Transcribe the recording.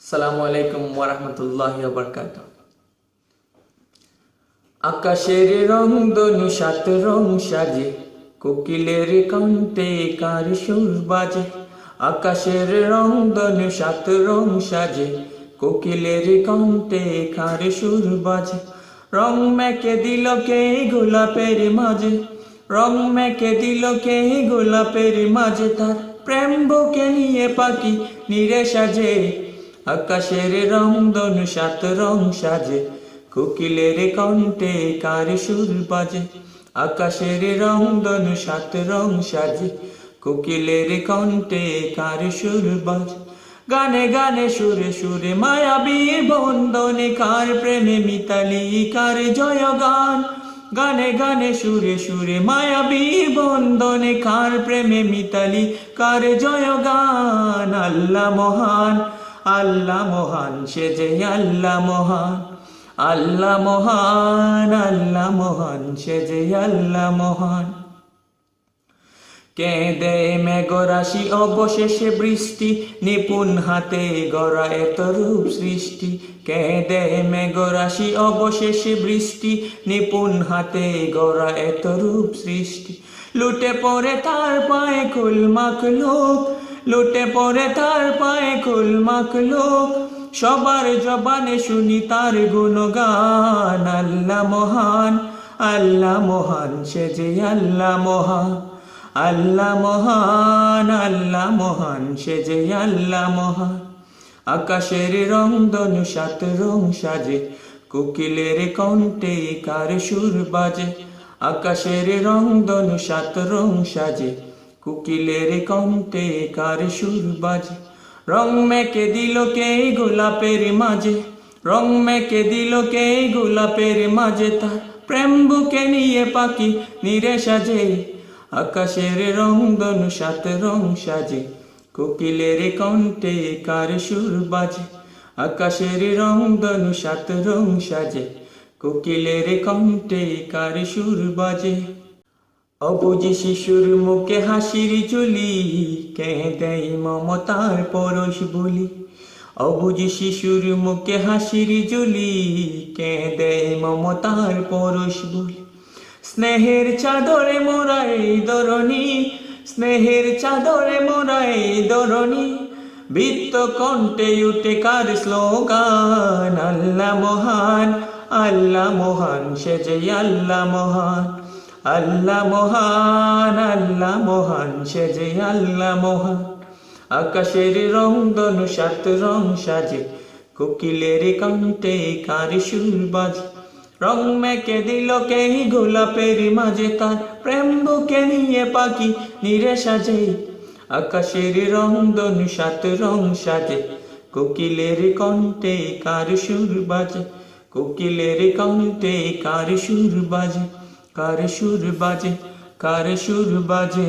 সালামু আলাইকুম ওরহমতুল্লাহ বরকাত আকাশের রং, দনু সাত রং সাজে, কোকিলের কণ্ঠে কার সুর বাজে? আকাশের রং, দনু সাত রং সাজে, কোকিলের কণ্ঠে কার সুর বাজে? রং মেকে দিল কে গোলাপের মাঝে? রং মেকে দিল কে গোলাপের মাঝে? তার প্রেম বুকে নিয়ে পাখি নিরে সাজে। আকাশের রং দনু সাত রং সাজে, কোকিলের কণ্ঠে কার সুর বাজে? আকাশের রং দনু সাত রং সাজে, কোকিলের কণ্ঠে কার সুর বাজে? গানে গানে সুরে সুরে মায়াবী বন্দনে কার প্রেমে মিতালি, কার জয় গান? গানে গানে সুরে সুরে মায়াবী বন্দনে কার প্রেমে মিতালি, কার জয় গান? আল্লাহ মহান। আল্লাহ মহান, সে যে আল্লাহ মহান। আল্লাহ মহান আল্লাহ মহান, সে যে আল্লাহ মহান। কেঁদে মেঘরাশি অবশেষে বৃষ্টি, নিপুণ হাতে গড়া এত রূপ সৃষ্টি। কেঁদে মেঘরাশি অবশেষে বৃষ্টি, নিপুণ হাতে গড়া এত রূপ সৃষ্টি। লুটে পড়ে তার পায়ে কুল মাখলুক লুটে পড়ে তার পায়ে কুল মাখলুক সবার জবানে শুনি তার গুণগান, আল্লাহ মহান আল্লাহ মহান, সে যে আল্লাহ মহান আল্লাহ মহান আল্লাহ মহান, সে যে আল্লাহ মহান। আকাশের রং দনু সাত রং সাজে, কোকিলের কণ্ঠে কার সুর বাজে। আকাশের রং দনু সাত রং সাজে কোকিলের কণ্ঠে কার সুর বাজে? রং মেকে দিল কে গোলাপের মাঝে? রং মেকে দিল কে গোলাপের মাঝে? তার প্রেম বুকে নিয়ে পাখি নিরে সাজে। আকাশের রং দনু সাত রং সাজে। কোকিলের কণ্ঠে কার সুর বাজে? আকাশের রং দনু সাত রং সাজে। কোকিলের কণ্ঠে কার সুর বাজে? অবুঝি শিশুর মুখে হাসির চুলি কে দেয় মমতার পরশ বলি। অবুঝি শিশুর মুখে হাসির জুলি কে দেয় মমতার পরশ বলি। স্নেহের চাদরে মোরা এই দরণী, স্নেহের চাদরে মোরা এই দরণী। বৃত্ত কণ্ঠে উঠে কার স্লোগান, আল্লাহ মহান আল্লাহ মহান, সে যে আল্লাহ মহান। আল্লাহ মহান আল্লাহ মহান, সে যে আল্লাহ মহান। আকাশের রং দনু সাত রং সাজে, কোকিলের কণ্ঠে কার সুর বাজে। রং মেকে দিল কে গোলাপের মাঝে তার, প্রেম বুকে নিয়ে পাখি নিরে সাজে। আকাশের রং দনু সাত রং সাজে, কোকিলের কণ্ঠে কার সুর বাজে। কোকিলের কণ্ঠে কার সুর বাজে। কার সুর বাজে কার সুর বাজে?